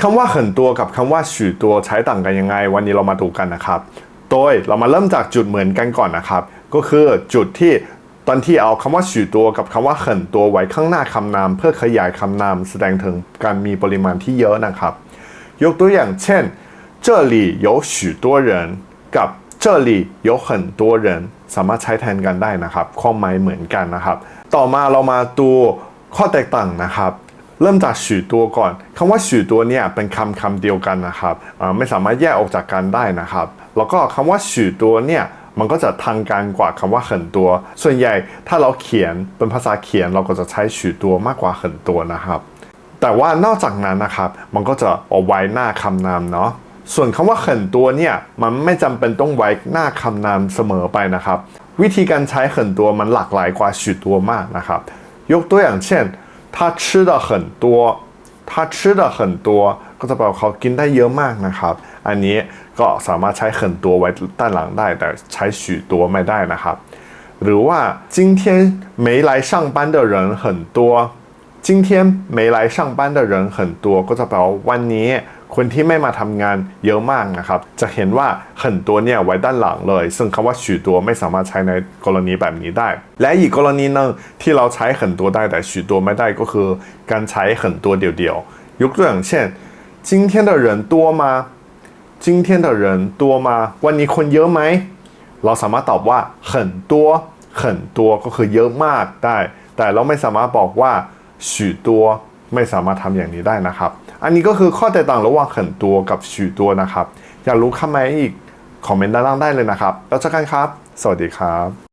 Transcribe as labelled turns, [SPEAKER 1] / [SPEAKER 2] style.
[SPEAKER 1] คำว่า很多กับคำว่า许多ใช้ต่างกันยังไง วันนี้เรามาดูกันนะครับ โดยเรามาเริ่มจากจุดเหมือนกันก่อนนะครับ ก็คือจุดที่ตอนที่เอาคำว่า许多กับคำว่า很多ไว้ข้างหน้าคำนาม เพื่อขยายคำนามแสดงถึงการมีปริมาณที่เยอะนะครับ ยกตัวอย่างเช่น这里有许多人กับ这里有很多人สามารถใช้แทนกันได้นะครับความหมายเหมือนกันนะครับ ต่อมาเรามาดูข้อแตกต่างนะครับ เริ่มจากสื่อตัวก่อนคำว่าสื่อตัวเนี่ยเป็นคำคำเดียวกันนะครับไม่สามารถแยกออกจากกันได้นะครับ แล้วก็คำว่าสื่อตัวเนี่ยมันก็จะทางการกว่าคำว่าเขินตัว ส่วนใหญ่ถ้าเราเขียนเป็นภาษาเขียนเราก็จะใช้สื่อตัวมากกว่าเขินตัวนะครับ แต่ว่านอกจากนั้นนะครับ มันก็จะเอาไว้หน้าคำนามเนาะส่วนคำว่าเขินตัวเนี่ยมันไม่จำเป็นต้องไว้หน้าคำนามเสมอไปนะครับ วิธีการใช้เขินตัวมันหลากหลายกว่าสื่อตัวมากนะครับ ยกตัวอย่างเช่น 他吃的很多他吃的很多ก็จะแปลว่าเขากินได้เยอะมากนะครับ อันนี้ก็สามารถใช้เขินตัวไว้ด้านหลังได้ แต่ใช้许多ไม่ได้นะครับ หรือว่า今天没来上班的人很多今天没来上班的人很多ก็จะแปลว่าวันนี้ คนที่ไม่มาทำงานเยอะมากนะครับ จะเห็นว่า很多เนี่ยไว้ด้านหลังเลย ซึ่งคำว่า许多ไม่สามารถใช้ในกรณีแบบนี้ได้ และอีกกรณีหนึงที่เราใช้很多ได้แต่许多ไม่ได้ก็คือ การใช้很多เดียวๆยกตัวอย่างเช่น今天的人多吗今天的人多吗วันนี้คนเยอะไหม เราสามารถตอบว่า很多很多ก็คือเยอะมากได้ แต่เราไม่สามารถบอกว่า许多 ไม่สามารถทำอย่างนี้ได้นะครับ อันนี้ก็คือข้อแตกต่างระหว่างเขินตัวกับฉีตัวนะครับ อยากรู้คำไมนอีกคอมเมนต์ด้านล่างได้เลยนะครับ แล้วเจอกันครับ สวัสดีครับ